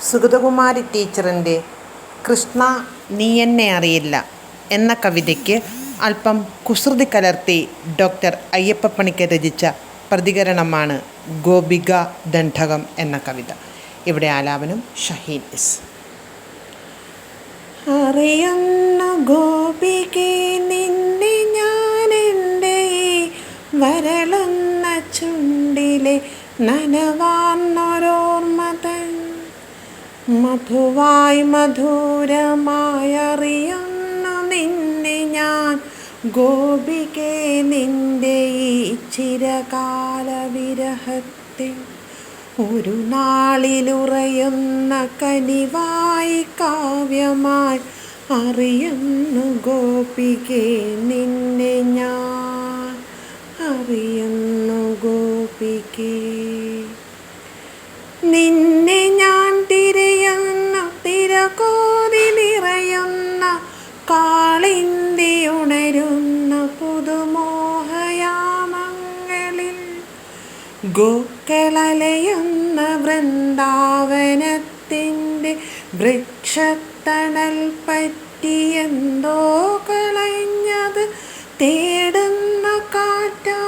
സുഗതകുമാരി ടീച്ചറിന്റെ കൃഷ്ണ നീ എന്നെ അറിയില്ല എന്ന കവിതയ്ക്ക് അല്പം കുസൃതി കലർത്തി ഡോക്ടർ അയ്യപ്പപ്പണിക്ക് രചിച്ച പ്രതികരണമാണ് ഗോപിക ദണ്ഡകം എന്ന കവിത. ഇവിടെ ആലാപനം ഷഹീൻ ഇസ് അറിയുന്ന ഗോപികെ നിന്നെ ഞാൻ എന്റെ വരളുന്ന ചുണ്ടിലെ നനവാർന്നൊരോർമ്മതൻ മധുവായി മധുരമായറിയുന്നു നിന്നെ ഞാൻ ഗോപികെ നിന്റെ ഈ ചിരകാല വിരഹത്തിൽ ഒരു നാളിലുറയുന്ന കനിവായി കാവ്യമായി അറിയുന്നു ഗോപികെ നിന്നെ ഞാൻ അറിയുന്നു ഗോപികേ. നിന്നെ ഗോക്കളലയുന്ന വൃന്ദാവനത്തിന്റെ വൃക്ഷത്തണൽ പറ്റിയെന്തോ കളഞ്ഞത് തേടുന്ന കാറ്റാ